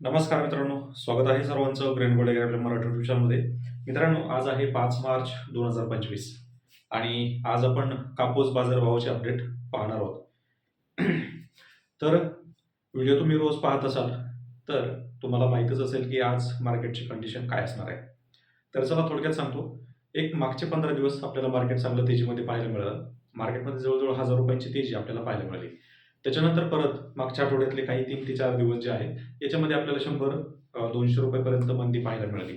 नमस्कार मित्रांनो स्वागत आहे सर्वांचं ग्रेन गोल्ड आपल्या मराठी ट्युशनमध्ये मित्रांनो आज आहे पाच मार्च दोन हजार पंचवीस आणि आज आपण कापूस बाजारभावाचे अपडेट पाहणार आहोत. तर व्हिडिओ तुम्ही रोज पाहत असाल तर तुम्हाला माहीतच असेल की आज मार्केटची कंडिशन काय असणार आहे. तर चला थोडक्यात सांगतो एक मागचे पंधरा दिवस आपल्याला मार्केट चांगलं तेजीमध्ये पाहायला मिळालं. मार्केटमध्ये जवळजवळ हजार रुपयांची तेजी आपल्याला पाहायला मिळाली. त्याच्यानंतर परत मागच्या आठवड्यातले काही तीन ते चार दिवस जे आहेत याच्यामध्ये आपल्याला शंभर दोनशे रुपयेपर्यंत मंदी पाहायला मिळाली.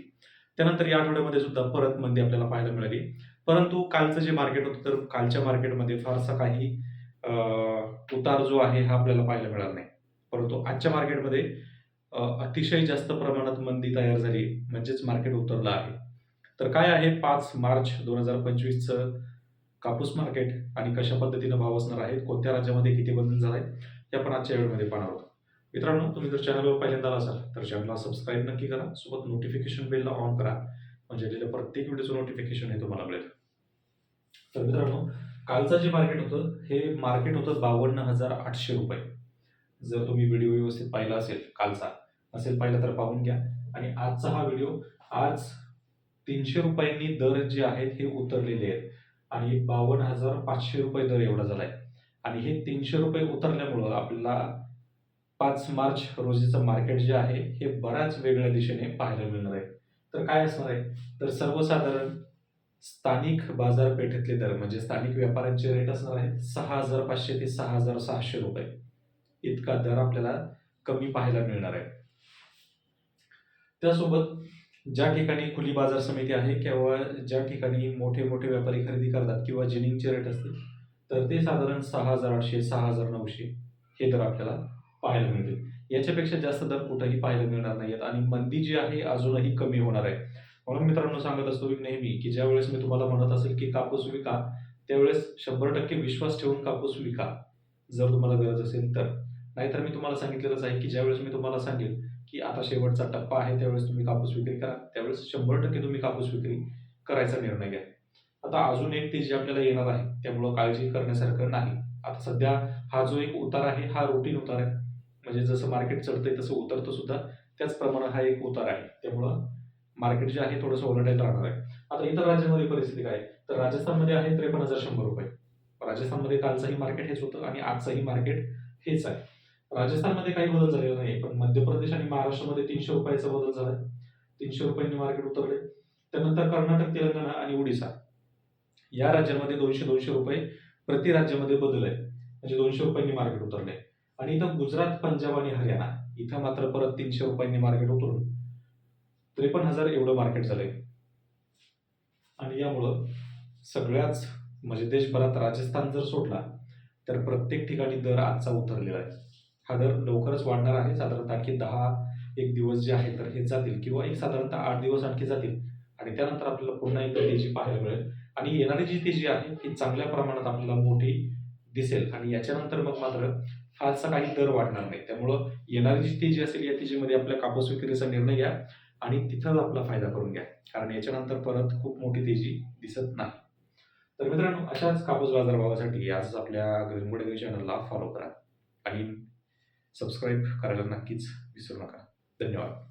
त्यानंतर या आठवड्यामध्ये सुद्धा परत मंदी आपल्याला पाहायला मिळाली. परंतु कालचं जे मार्केट होतं तर कालच्या मार्केटमध्ये फारसा काही उतार जो आहे हा आपल्याला पाहायला मिळाला नाही. परंतु आजच्या मार्केटमध्ये अतिशय जास्त प्रमाणात मंदी तयार झाली म्हणजेच मार्केट उतरलं आहे. तर काय आहे पाच मार्च दोन हजार पंचवीसचं? कापूस मार्केट आणि कशा पद्धतीनं भाव असणार आहेत कोणत्या राज्यामध्ये किती बदल झाला आहे हे आपण आजच्या वेळेमध्ये पाहणार आहोत. मित्रांनो तुम्ही जर चॅनलवर पहिल्यांदा असाल तर चॅनलला सबस्क्राईब नक्की करा सोबत नोटिफिकेशन बेलला ऑन करा म्हणजे दिलेल्या प्रत्येक व्हिडिओचं नोटिफिकेशन हे तुम्हाला मिळेल. तर मित्रांनो कालचं जे मार्केट होतं हे मार्केट होतं बावन्न हजार आठशे रुपये. जर तुम्ही व्हिडिओ व्यवस्थित पाहिला असेल कालचा असेल पाहिला तर पाहून घ्या. आणि आजचा हा व्हिडिओ आज तीनशे रुपयांनी दर जे आहेत हे उतरलेले आहेत. आणि बावन्न हजार पाचशे रुपये दर एवढा झाला आहे आणि हे तीनशे रुपये उतरल्यामुळं आपल्याला पाच मार्च रोजीचं मार्केट जे आहे हे बऱ्याच वेगळ्या दिशेने पाहायला मिळणार आहे. तर काय असणार आहे? तर सर्वसाधारण स्थानिक बाजारपेठेतले दर म्हणजे स्थानिक व्यापाऱ्यांचे रेट असणार आहेत सहा हजार पाचशे ते सहा हजार सहाशे रुपये. इतका दर आपल्याला कमी पाहायला मिळणार आहे. त्यासोबत ज्या ठिकाणी खुली बाजार समिती आहे किंवा ज्या ठिकाणी मोठे मोठे व्यापारी खरेदी करतात किंवा जिनिंगचे रेट असतील तर ते साधारण सहा हजार आठशे सहा हजार नऊशे हे दर आपल्याला पाहायला मिळतील. याच्यापेक्षा जास्त दर कुठंही पाहायला मिळणार नाहीत आणि मंदी जी आहे अजूनही कमी होणार आहे. म्हणून मित्रांनो सांगत असतो मी नेहमी की ज्या वेळेस मी तुम्हाला म्हणत असेल की कापूस विका त्यावेळेस शंभर टक्के विश्वास ठेवून कापूस विका. जर तुम्हाला गरज असेल तर. नाहीतर मी तुम्हाला सांगितलेलंच आहे की ज्यावेळेस मी तुम्हाला सांगेल की आता शेवटचा टप्पा आहे त्यावेळेस तुम्ही कापूस विक्री करा. त्यावेळेस शंभर टक्के तुम्ही कापूस विक्री करायचा निर्णय घ्या. आता अजून एक तेजी आपल्याला येणार आहे त्यामुळं काळजी करण्यासारखं नाही. आता सध्या हा जो एक उतार आहे हा रुटीन उतार आहे. म्हणजे जसं मार्केट चढतंय तसं उतरतं सुद्धा त्याचप्रमाणे हा एक उतार आहे. त्यामुळं मार्केट जे आहे थोडंसं ओलटायला राहणार आहे. आता इतर राज्यामध्ये परिस्थिती काय? तर राजस्थानमध्ये आहे त्रेपन्न हजार शंभर रुपये. राजस्थानमध्ये कालचंही मार्केट हेच होतं आणि आजचंही मार्केट हेच आहे. राजस्थानमध्ये काही बदल झालेला नाही पण मध्य प्रदेश आणि महाराष्ट्रामध्ये तीनशे रुपयाचा बदल झाला तीनशे रुपयांनी मार्केट उतरले त्यानंतर कर्नाटक तेलंगणा आणि ओडिसा. या राज्यांमध्ये दोनशे दोनशे रुपये प्रति राज्यामध्ये बदल आहे म्हणजे दोनशे रुपयांनी मार्केट उतरले आणि इथं गुजरात पंजाब आणि हरियाणा इथं मात्र परत तीनशे रुपयांनी मार्केट उतरून त्रेपन्न हजार एवढं मार्केट झालंय. आणि यामुळं सगळ्याच म्हणजे देशभरात राजस्थान जर सोडला तर प्रत्येक ठिकाणी दर आजचा उतरलेला आहे. हा दर लवकरच वाढणार आहे. साधारणतः आणखी दहा एक दिवस जे आहे तर हे जातील किंवा एक साधारणतः आठ दिवस आणखी जातील. आणि त्यानंतर आपल्याला पुन्हा एकदा तेजी पाहायला मिळेल. आणि येणारी जी तेजी आहे ही चांगल्या प्रमाणात आपल्याला मोठी दिसेल. आणि याच्यानंतर मग मात्र फारसा काही दर वाढणार नाही. त्यामुळं येणारी जी तेजी असेल या तेजीमध्ये आपल्या कापूस विक्रीचा निर्णय घ्या आणि तिथं आपला फायदा करून घ्या. कारण याच्यानंतर परत खूप मोठी तेजी दिसत नाही. तर मित्रांनो अशाच कापूस बाजारभावासाठी आज आपल्या ग्रीनबोर्ड चॅनलला फॉलो करा. आणि सबस्क्राईब करायला नक्कीच विसरू नका. धन्यवाद.